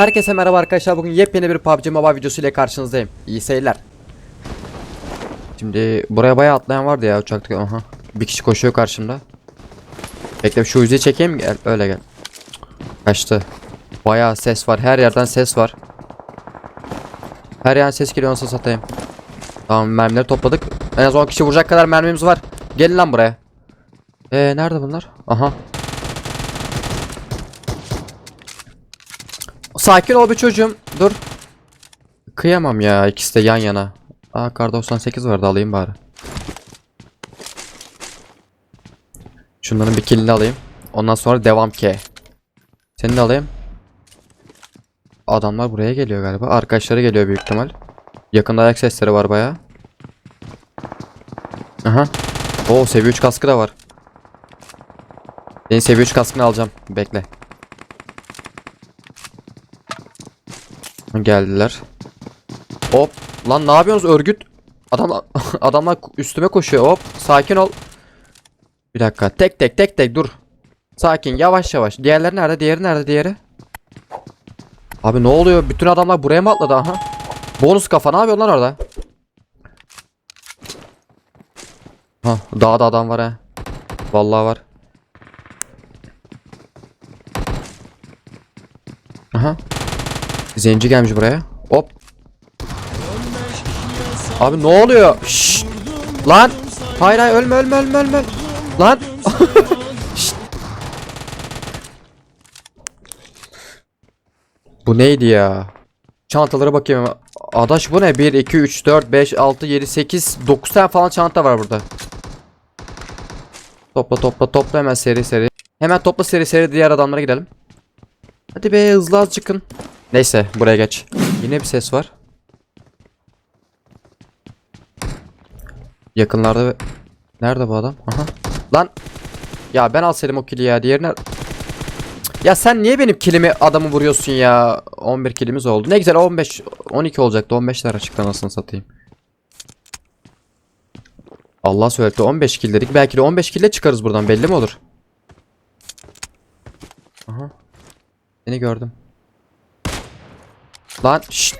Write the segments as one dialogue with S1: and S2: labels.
S1: Herkese merhaba arkadaşlar. Bugün yepyeni bir PUBG Mobile videosu ile karşınızdayım. İyi seyirler. Şimdi buraya bayağı atlayan vardı ya uçakta. Aha. Bir kişi koşuyor karşımda. Bekle şu yüzeyi çekeyim gel. Öyle gel. Kaçtı. Bayağı ses var. Her yerden ses var. Her yerden ses geliyor nasıl satayım. Tamam mermileri topladık. En az 10 kişi vuracak kadar mermimiz var. Gelin lan buraya. Ee nerede bunlar? Aha. Sakin ol bir çocuğum. Dur. Kıyamam ya ikisi de yan yana. Aa kar 98 vardı alayım bari. Şunların bir killini alayım. Ondan sonra devam ki. Seni de alayım. Adamlar buraya geliyor galiba. Arkadaşları geliyor büyük ihtimal. Yakında ayak sesleri var baya. Aha. Oo seviye 3 kaskı da var. Senin seviye 3 kaskını alacağım. Bekle. Geldiler. Hop. Lan ne yapıyorsunuz örgüt? Adam adamlar üstüme koşuyor. Hop. Sakin ol. Bir dakika. Tek tek tek tek dur. Sakin yavaş yavaş. Diğerleri nerede? Diğeri nerede? Diğeri? Abi ne oluyor? Bütün adamlar buraya mı atladı? Aha. Bonus kafa ne yapıyorsun lan orada? Ha, dağda adam var ha. Vallahi var. Aha. Zenci gelmiş buraya. Hop. Abi ne oluyor? Şşş. Lan. Hayır hayır ölme ölme ölme ölme. Lan. Şşt. bu neydi ya? Çantalara bakayım. Adaş bu ne? 1, 2, 3, 4, 5, 6, 7, 8, 9 tane falan çanta var burada. Topla topla topla hemen seri seri. Hemen topla seri seri diğer adamlara gidelim. Hadi be hızlı az çıkın. Neyse buraya geç. Yine bir ses var. Yakınlarda Nerede bu adam? Aha. Lan. Ya ben alsaydım o kili ya. Diğerine... Ya sen niye benim kilimi adamı vuruyorsun ya? 11 kilimiz oldu. Ne güzel 15 12 olacaktı. 15 lira çıktı anasını satayım. Allah söyledi 15 kill dedik. Belki de 15 kille çıkarız buradan belli mi olur? Aha. Seni gördüm. Lan şşt.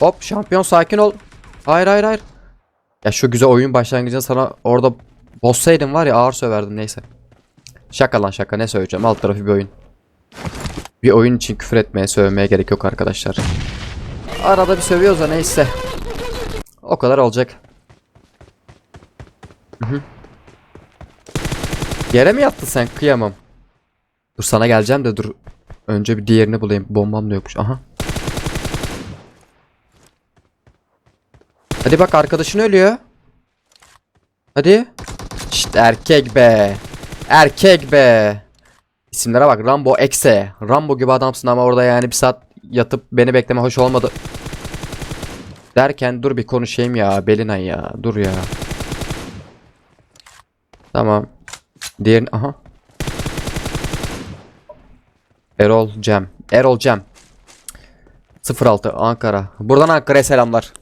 S1: Hop şampiyon sakin ol. Hayır hayır hayır. Ya şu güzel oyun başlangıcında sana orada bossaydım var ya ağır söverdim neyse. Şaka lan şaka ne söyleyeceğim alt tarafı bir oyun. Bir oyun için küfür etmeye sövmeye gerek yok arkadaşlar. Arada bir sövüyoruz da neyse. O kadar olacak. Hı hı. Yere mi yattın sen kıyamam. Dur sana geleceğim de dur. Önce bir diğerini bulayım. Bombam da yokmuş. Aha. Hadi bak arkadaşın ölüyor. Hadi. Şşt erkek be. Erkek be. İsimlere bak. Rambo Exe. Rambo gibi adamsın ama orada yani bir saat yatıp beni bekleme hoş olmadı. Derken dur bir konuşayım ya. Belinay ya. Dur ya. Tamam. Diğerini... Aha. Erol Cem. Erol Cem. 06 Ankara. Buradan Ankara'ya selamlar.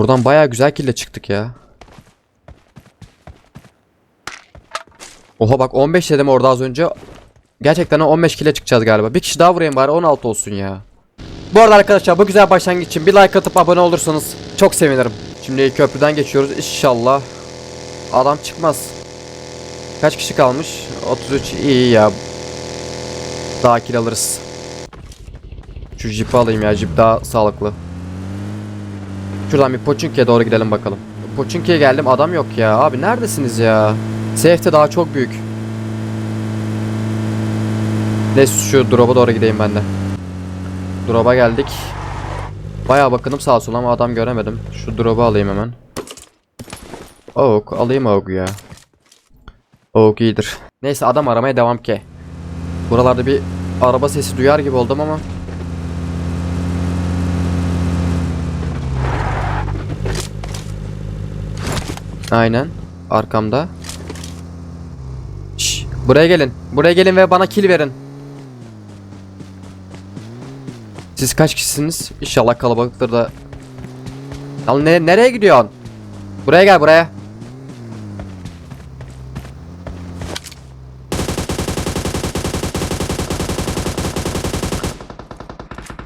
S1: Buradan bayağı güzel kille çıktık ya. Oha bak 15 dedim orada az önce. Gerçekten 15 kile çıkacağız galiba. Bir kişi daha vurayım bari 16 olsun ya. Bu arada arkadaşlar bu güzel başlangıç için bir like atıp abone olursanız çok sevinirim. Şimdi köprüden geçiyoruz inşallah. Adam çıkmaz. Kaç kişi kalmış? 33 iyi ya. Daha kill alırız. Şu jipi alayım ya jip daha sağlıklı. Şuradan bir Poçinki'ye doğru gidelim bakalım. Poçinki'ye geldim adam yok ya. Abi neredesiniz ya? Safety daha çok büyük. Neyse şu drop'a doğru gideyim ben de. Drop'a geldik. Bayağı bakınım sağa sola ama adam göremedim. Şu drop'u alayım hemen. Oak alayım Oak ya. Oak iyidir. Neyse adam aramaya devam ki. Buralarda bir araba sesi duyar gibi oldum ama. Aynen. Arkamda. Şş, buraya gelin. Buraya gelin ve bana kill verin. Siz kaç kişisiniz? İnşallah kalabalıktır da. Lan ne, nereye gidiyorsun? Buraya gel buraya.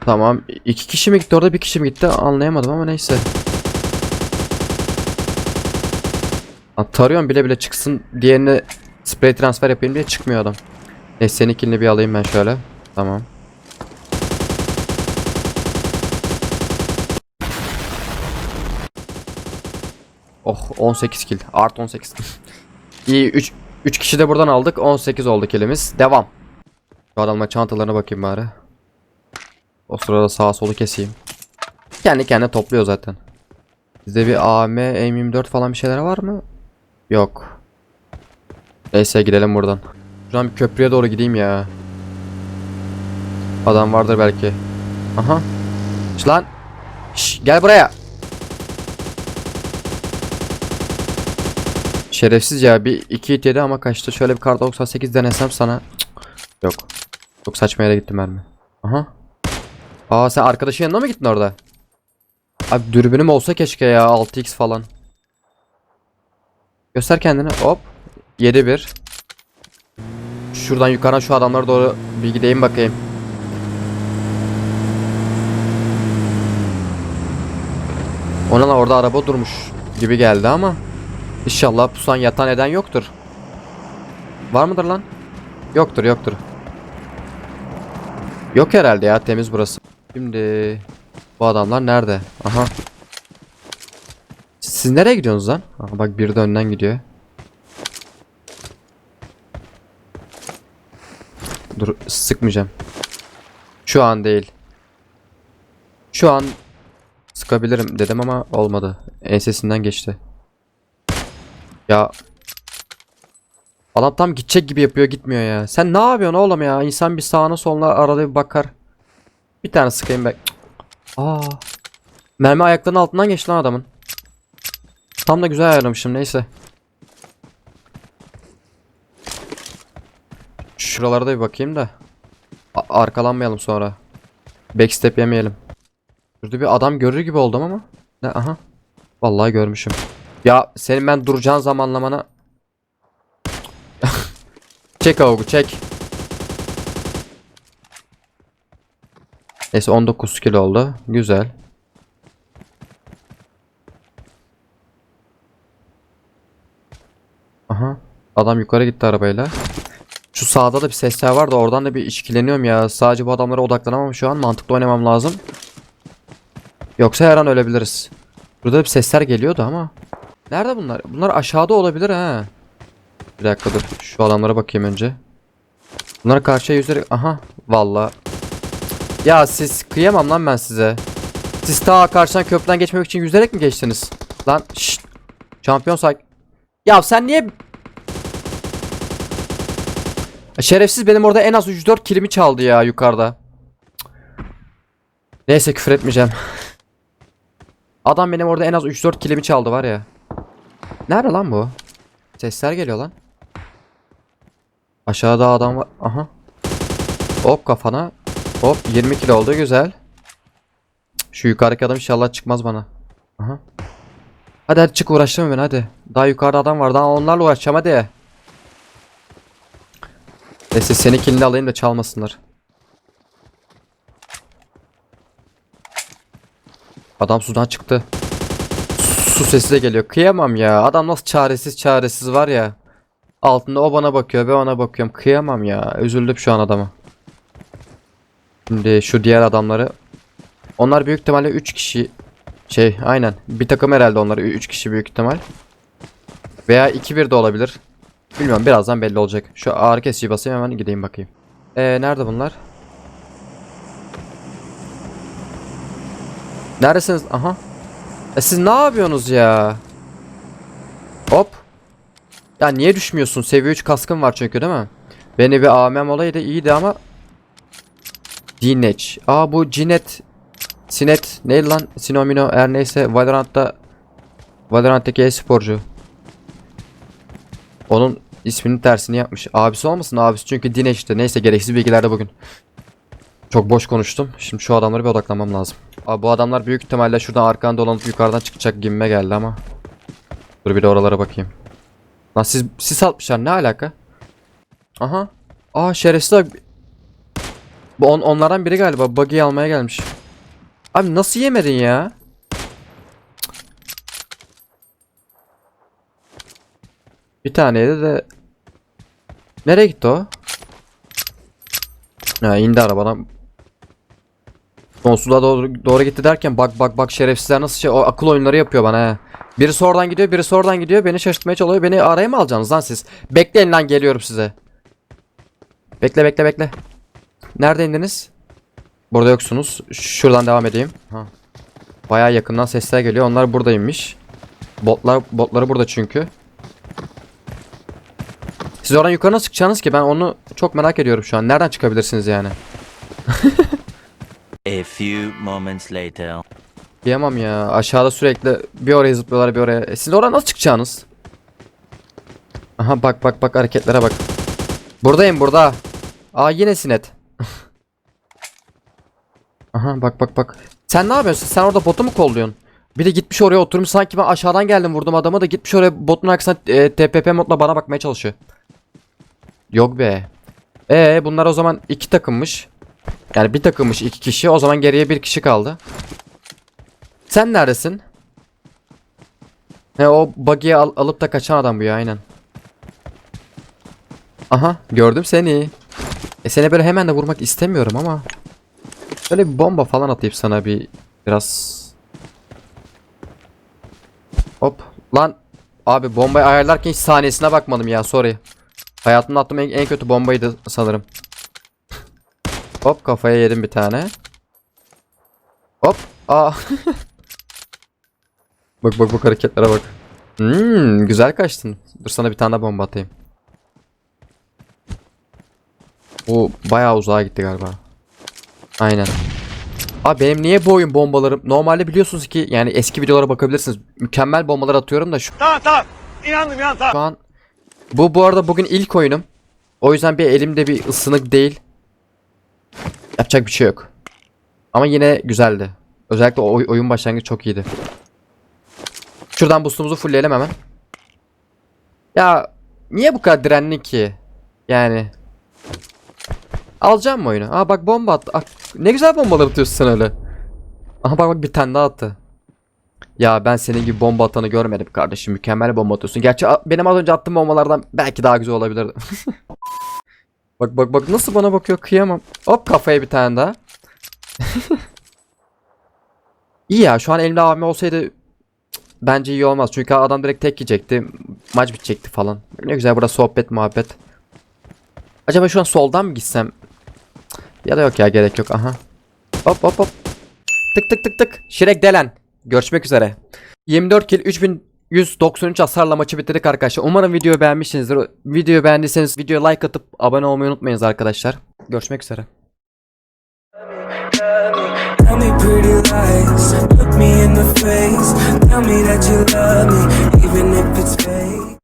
S1: Tamam. iki kişi mi gitti orada bir kişi mi gitti anlayamadım ama neyse. Tarıyorum bile bile çıksın diğerine spray transfer yapayım diye çıkmıyor adam. Neyse seninkini bir alayım ben şöyle. Tamam. Oh 18 kill. Art 18. İyi 3 3 kişi de buradan aldık. 18 oldu killimiz. Devam. Şu adamla çantalarına bakayım bari. O sırada sağa solu keseyim. Kendi kendine topluyor zaten. Bizde bir AM, M24 falan bir şeyler var mı? Yok. Neyse gidelim buradan. Şuradan bir köprüye doğru gideyim ya. Adam vardır belki. Aha. Şş lan. Şş, gel buraya. Şerefsiz ya bir 2 hit yedi ama kaçtı. Şöyle bir kar 98 denesem sana. Cık, Yok. Çok saçma yere gitti mermi. Aha. Aa sen arkadaşın yanına mı gittin orada? Abi dürbünüm olsa keşke ya 6x falan. Göster kendini. Hop. 7-1. Şuradan yukarı şu adamlara doğru bir gideyim bakayım. Ona lan orada araba durmuş gibi geldi ama İnşallah pusan yatan eden yoktur. Var mıdır lan? Yoktur yoktur. Yok herhalde ya temiz burası. Şimdi bu adamlar nerede? Aha. Siz nereye gidiyorsunuz lan? Aha, bak biri de önden gidiyor. Dur sıkmayacağım. Şu an değil. Şu an sıkabilirim dedim ama olmadı. Ensesinden geçti. Ya Adam tam gidecek gibi yapıyor gitmiyor ya. Sen ne yapıyorsun oğlum ya? İnsan bir sağına soluna arada bir bakar. Bir tane sıkayım. Cık. Aa. Mermi ayaklarının altından geçti lan adamın. Tam da güzel ayarlamışım neyse. Şuralara da bir bakayım da. A- arkalanmayalım sonra. Backstep yemeyelim. Şurada bir adam görür gibi oldum ama. Ne aha. Vallahi görmüşüm. Ya senin ben duracağın zamanlamana Çek avugu çek. Neyse 19 kilo oldu. Güzel. Aha. Adam yukarı gitti arabayla. Şu sağda da bir sesler var da oradan da bir işkileniyorum ya. Sadece bu adamlara odaklanamam şu an. Mantıklı oynamam lazım. Yoksa her an ölebiliriz. Burada bir sesler geliyordu ama. Nerede bunlar? Bunlar aşağıda olabilir ha. Bir dakika dur. Şu adamlara bakayım önce. Bunlara karşıya yüzerek... Aha. Valla. Ya siz kıyamam lan ben size. Siz ta karşıdan köprüden geçmemek için yüzerek mi geçtiniz? Lan şşt. Şampiyon say. Ya sen niye... Şerefsiz benim orada en az 3-4 kilimi çaldı ya yukarıda. Neyse küfür etmeyeceğim. Adam benim orada en az 3-4 kilimi çaldı var ya. Nerede lan bu? Sesler geliyor lan. Aşağıda adam var. Aha. Hop kafana. Hop 20 kilo oldu güzel. Şu yukarıdaki adam inşallah çıkmaz bana. Aha. Hadi hadi çık uğraştırma beni hadi. Daha yukarıda adam var daha onlarla uğraşacağım hadi. Neyse seni kilini alayım da çalmasınlar. Adam sudan çıktı. Su sesi de geliyor. Kıyamam ya. Adam nasıl çaresiz çaresiz var ya. Altında o bana bakıyor, ben ona bakıyorum. Kıyamam ya. Üzüldüm şu an adama. Şimdi şu diğer adamları. Onlar büyük ihtimalle 3 kişi. Şey aynen. Bir takım herhalde onlar 3 kişi büyük ihtimal. Veya 2-1 de olabilir. Bilmiyorum birazdan belli olacak. Şu ağrı kesici basayım hemen gideyim bakayım. Ee nerede bunlar? Neredesiniz? Aha. E siz ne yapıyorsunuz ya? Hop. Ya niye düşmüyorsun? Seviye 3 kaskın var çünkü değil mi? Beni bir AMM olaydı iyiydi ama Dineç. Aa bu Cinet Sinet neydi lan? Sinomino her neyse Valorant'ta Valorant'taki e-sporcu. Onun isminin tersini yapmış. Abisi olmasın abisi çünkü Dineç'ti. Neyse gereksiz bilgilerde bugün. Çok boş konuştum. Şimdi şu adamlara bir odaklanmam lazım. Abi bu adamlar büyük ihtimalle şuradan arkadan dolanıp yukarıdan çıkacak gibime geldi ama. Dur bir de oralara bakayım. Lan siz sis atmışlar ne alaka? Aha. Aa şerefsiz. Bu on, onlardan biri galiba buggy almaya gelmiş. Abi nasıl yemedin ya? Bir taneydi de Nereye gitti o? Ha indi arabadan. Sonsuzluğa doğru, doğru gitti derken bak bak bak şerefsizler nasıl şey o akıl oyunları yapıyor bana he. Birisi oradan gidiyor birisi oradan gidiyor beni şaşırtmaya çalışıyor beni araya mı alacaksınız lan siz? Bekleyin lan geliyorum size. Bekle bekle bekle. Nerede indiniz? Burada yoksunuz. Şuradan devam edeyim. Ha. Bayağı yakından sesler geliyor. Onlar buradaymış. Botlar botları burada çünkü. Siz oradan yukarı nasıl çıkacaksınız ki? Ben onu çok merak ediyorum şu an. Nereden çıkabilirsiniz yani?
S2: A few moments later.
S1: Diyemem ya. Aşağıda sürekli bir oraya zıplıyorlar bir oraya. E siz oradan nasıl çıkacaksınız? Aha bak bak bak hareketlere bak. Buradayım burada. Aa yine sinet. Aha bak bak bak. Sen ne yapıyorsun? Sen orada botu mu kolluyorsun? Bir de gitmiş oraya oturmuş sanki ben aşağıdan geldim vurdum adamı da gitmiş oraya botun arkasına e, TPP modla bana bakmaya çalışıyor. Yok be. Ee bunlar o zaman iki takımmış. Yani bir takımmış iki kişi o zaman geriye bir kişi kaldı. Sen neredesin? He o buggy'yi al- alıp da kaçan adam bu ya aynen. Aha gördüm seni. E seni böyle hemen de vurmak istemiyorum ama. Böyle bir bomba falan atayım sana bir biraz. Hop lan abi bombayı ayarlarken hiç saniyesine bakmadım ya sorry. Hayatımda attığım en, en kötü bombaydı sanırım. Hop kafaya yedim bir tane. Hop. Aa. bak bak bak hareketlere bak. Hmm, güzel kaçtın. Dur sana bir tane daha bomba atayım. Bu bayağı uzağa gitti galiba. Aynen. Abi benim niye bu oyun bombalarım? Normalde biliyorsunuz ki yani eski videolara bakabilirsiniz. Mükemmel bombalar atıyorum da şu
S3: Tamam tamam. İnandım inan tamam.
S1: şu an bu bu arada bugün ilk oyunum. O yüzden bir elimde bir ısınık değil. Yapacak bir şey yok. Ama yine güzeldi. Özellikle oy- oyun başlangıcı çok iyiydi. Şuradan boostumuzu fullleyelim hemen. Ya niye bu kadar direnli ki? Yani. Alacağım mı oyunu? Aa bak bomba attı. Ne güzel bombalar atıyorsun öyle. Aha bak bak bir tane daha attı. Ya ben senin gibi bomba atanı görmedim kardeşim. Mükemmel bomba atıyorsun. Gerçi benim az önce attığım bombalardan belki daha güzel olabilirdi. bak bak bak nasıl bana bakıyor kıyamam. Hop kafaya bir tane daha. iyi ya şu an elimde AVM olsaydı bence iyi olmaz. Çünkü adam direkt tek yiyecekti. Maç bitecekti falan. Ne güzel burada sohbet muhabbet. Acaba şu an soldan mı gitsem? Ya da yok ya gerek yok. Aha. Hop hop hop. Tık tık tık tık. Şirek delen. Görüşmek üzere. 24 kill 3193 hasarla maçı bitirdik arkadaşlar. Umarım videoyu beğenmişsinizdir. Videoyu beğendiyseniz videoya like atıp abone olmayı unutmayınız arkadaşlar. Görüşmek üzere.
S4: Tell me pretty lies, look me in the face. Tell me that you love me, even if it's fake.